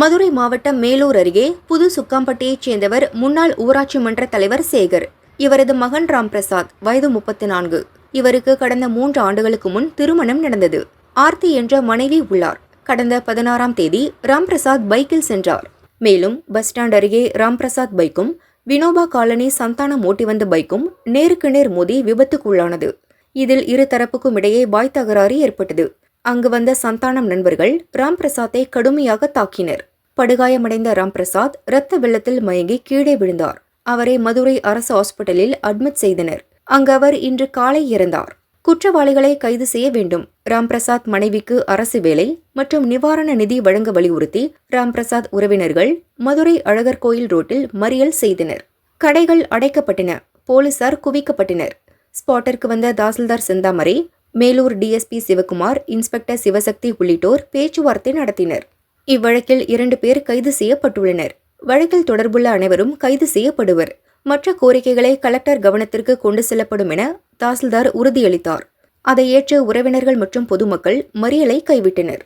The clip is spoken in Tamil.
மதுரை மாவட்டம் மேலூர் அருகே புது சுக்காம்பட்டியைச் சேர்ந்தவர் முன்னாள் ஊராட்சி மன்ற தலைவர் சேகர். இவரது மகன் ராம்பிரசாத் வயது முப்பத்தி நான்கு இவருக்கு கடந்த மூன்று ஆண்டுகளுக்கு முன் திருமணம் நடந்தது. ஆர்த்தி என்ற மனைவி உள்ளார். கடந்த பதினாறாம் தேதி ராம்பிரசாத் பைக்கில் சென்றார். மேலும் பஸ் ஸ்டாண்ட் அருகே ராம்பிரசாத் பைக்கும் வினோபா காலனி சந்தானம் ஓட்டி வந்த பைக்கும் நேருக்கு நேர் மோதி விபத்துக்குள்ளானது. இதில் இரு தரப்புக்கும் இடையே வாய் தகராறு ஏற்பட்டது. அங்கு வந்த சந்தானம் நண்பர்கள் ராம்பிரசாத்தை கடுமையாக தாக்கினர். படுகாயமடைந்த ராம்பிரசாத் இரத்த வெள்ளத்தில் மயங்கி கீழே விழுந்தார். அவரை மதுரை அரசு ஹாஸ்பிட்டலில் அட்மிட் செய்தனர். அங்கு அவர் இன்று காலை இறந்தார். குற்றவாளிகளை கைது செய்ய வேண்டும். ராம்பிரசாத் மனைவிக்கு அரசு வேலை மற்றும் நிவாரண நிதி வழங்க வலியுறுத்தி ராம்பிரசாத் உறவினர்கள் மதுரை அழகர் கோயில் ரோட்டில் மறியல் செய்தனர். கடைகள் அடைக்கப்பட்டன. போலீசார் குவிக்கப்பட்டனர். ஸ்பாட்டிற்கு வந்த தாசில்தார் செந்தாமரை மேலூர் டிஎஸ்பி சிவகுமார் இன்ஸ்பெக்டர் சிவசக்தி உள்ளிட்டோர் பேச்சுவார்த்தை நடத்தினர். இவ்வழக்கில் இரண்டு பேர் கைது செய்யப்பட்டுள்ளனர். வழக்கில் தொடர்புள்ள அனைவரும் கைது செய்யப்படுவர். மற்ற கோரிக்கைகளை கலெக்டர் கவனத்திற்கு கொண்டு செல்லப்படும் என தாசில்தார் உறுதியளித்தார். அதை ஏற்ற உறவினர்கள் மற்றும் பொதுமக்கள் மறியலை கைவிட்டனர்.